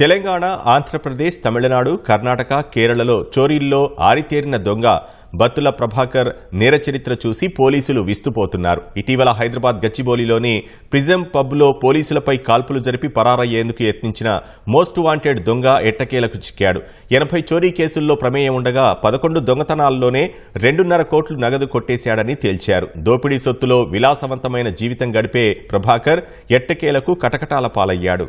తెలంగాణ ఆంధ్రప్రదేశ్ తమిళనాడు కర్ణాటక కేరళలో చోరీల్లో ఆరితేరిన దొంగ బత్తుల ప్రభాకర్ నేరచరిత్ర చూసి పోలీసులు విస్తుపోతున్నారు. ఇటీవల హైదరాబాద్ గచ్చిబౌలిలోని ప్రిజం పబ్లో పోలీసులపై కాల్పులు జరిపి పరారయ్యేందుకు యత్నించిన మోస్ట్ వాంటెడ్ దొంగ ఎట్టకేలకు చిక్కాడు. ఎనభై చోరీ కేసుల్లో ప్రమేయం ఉండగా పదకొండు దొంగతనాల్లోనే రెండున్నర కోట్లు నగదు కొట్టేశాడని తేల్చారు. దోపిడీ సొత్తులో విలాసవంతమైన జీవితం గడిపే ప్రభాకర్ ఎట్టకేలకు కటకటాల పాలయ్యాడు.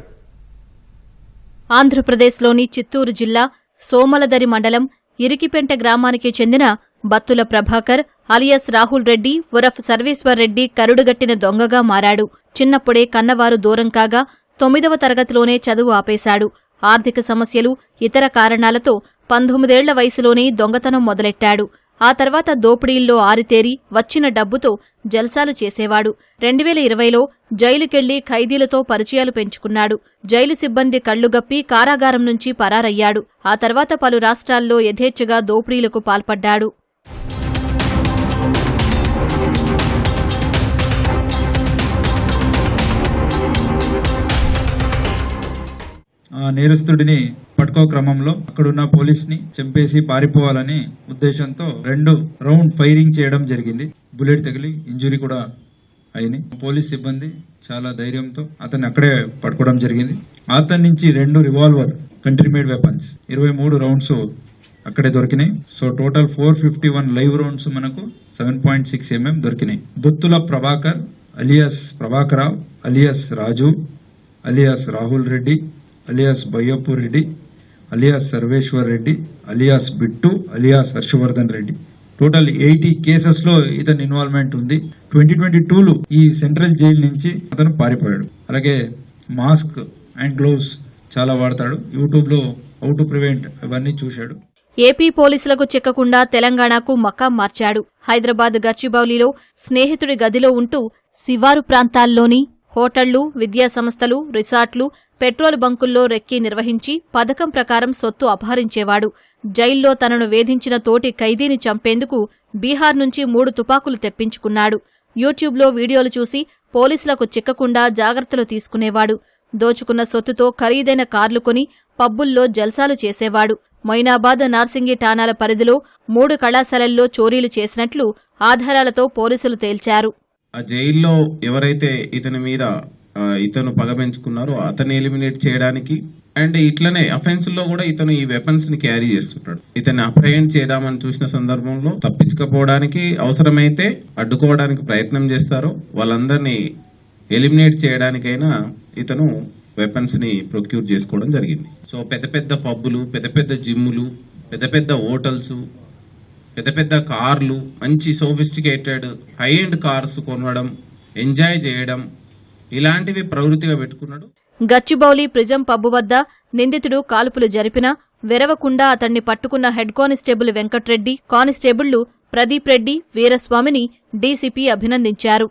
ఆంధ్రప్రదేశ్లోని చిత్తూరు జిల్లా సోమలదరి మండలం ఇరికిపెంట గ్రామానికి చెందిన బత్తుల ప్రభాకర్ అలియాస్ రాహుల్ రెడ్డి ఉరఫ్ సర్వేశ్వర్ రెడ్డి కరుడుగట్టిన దొంగగా మారాడు. చిన్నప్పుడే కన్నవారు దూరం కాగా తొమ్మిదవ తరగతిలోనే చదువు ఆపేశాడు. ఆర్థిక సమస్యలు ఇతర కారణాలతో పంతొమ్మిదేళ్ళ వయసులోనే దొంగతనం మొదలెట్టాడు. ఆ తర్వాత దోపిడీల్లో ఆరితేరి వచ్చిన డబ్బుతో జల్సాలు చేసేవాడు. రెండువేల ఇరవైలో జైలుకెళ్ళి ఖైదీలతో పరిచయాలు పెంచుకున్నాడు. జైలు సిబ్బంది కళ్ళుగప్పి కారాగారం నుంచి పరారయ్యాడు. ఆ తర్వాత పలు రాష్ట్రాల్లో యథేచ్ఛగా దోపిడీలకు పాల్పడ్డాడు. నేరస్తుడిని పట్టుకో క్రమంలో అక్కడున్న పోలీస్ని చంపేసి పారిపోవాలని ఉద్దేశంతో రెండు రౌండ్ ఫైరింగ్ చేయడం జరిగింది. బుల్లెట్ తగిలి ఇంజురీ కూడా అయింది. పోలీస్ సిబ్బంది చాలా ధైర్యంతో అతన్ని అక్కడే పట్టుకోవడం జరిగింది. అతని నుంచి రెండు రివాల్వర్ కంట్రీ మేడ్ వెపన్స్ ఇరవై మూడు రౌండ్స్ అక్కడే దొరికినాయి. So total four fifty one live rounds మనకు సెవెన్ పాయింట్ సిక్స్ ఎంఎం దొరికినాయి. Bottula Prabhakar alias Prabhakarao alias Raju alias Rahul Reddy alias Bayyappu Reddy alias Sarveshwar Reddy alias Bittu alias Harshavardhan Reddy. Total eighty కేసెస్లో ఇతని involvement ఉంది. Twenty twenty టూలో ఈ central jail నుంచి అతను పారిపోయాడు. అలాగే మాస్క్ అండ్ గ్లోవ్స్ చాలా వాడతాడు. యూట్యూబ్లో హౌ టు ప్రివెంట్ అవన్నీ చూశాడు. ఏపీ పోలీసులకు చిక్కకుండా తెలంగాణకు మకాం మార్చాడు. హైదరాబాద్ గచ్చిబౌలిలో స్నేహితుడి గదిలో ఉంటూ శివారు ప్రాంతాల్లోని హోటళ్ళు విద్యాసంస్థలు రిసార్ట్లు పెట్రోల్ బంకుల్లో రెక్కీ నిర్వహించి పథకం ప్రకారం సొత్తు అపహరించేవాడు. జైల్లో తనను వేధించిన తోటి ఖైదీని చంపేందుకు బీహార్ నుంచి మూడు తుపాకులు తెప్పించుకున్నాడు. యూట్యూబ్లో వీడియోలు చూసి పోలీసులకు చిక్కకుండా జాగ్రత్తలు తీసుకునేవాడు. దోచుకున్న సొత్తుతో ఖరీదైన కార్లు కొని పబ్బుల్లో జల్సాలు చేసేవాడు. మొయినాబాద్ నార్సింగి ఠాణాల పరిధిలో మూడు కళాశాలల్లో చోరీలు చేసినట్లు ఆధారాలతో పోలీసులు తేల్చారు. ఆ జైల్లో ఎవరైతే ఇతని మీద ఇతను పగ పెంచుకున్నారు. అతన్ని ఎలిమినేట్ చేయడానికి. అండ్ ఇట్లనే అఫెన్స్లో కూడా ఇతను ఈ వెపన్స్ని క్యారీ చేస్తుంటాడు. ఇతను అప్రహెండ్ చేద్దామని చూసిన సందర్భంలో తప్పించకపోవడానికి అవసరమైతే అడ్డుకోవడానికి ప్రయత్నం చేస్తారు. వాళ్ళందరినీ ఎలిమినేట్ చేయడానికైనా ఇతను వెపన్స్ని ప్రొక్యూర్ చేసుకోవడం జరిగింది. సో పెద్ద పెద్ద పబ్బులు పెద్ద పెద్ద జిమ్ములు పెద్ద పెద్ద హోటల్స్ పెద్ద పెద్ద కార్లు మంచి సోఫిస్టికేటెడ్ హై ఎండ్ కార్స్ కొనడం ఎంజాయ్ చేయడం ఇలాంటివి ప్రవృత్తిగా పెట్టుకున్నాడు. గచ్చిబౌలి ప్రిజం పబ్బు వద్ద నిందితుడు కాల్పులు జరిపినా వెరవకుండా అతన్ని పట్టుకున్న హెడ్ కానిస్టేబుల్ వెంకట్రెడ్డి కానిస్టేబుళ్ళు ప్రదీప్ రెడ్డి వీరస్వామిని డీసీపీ అభినందించారు.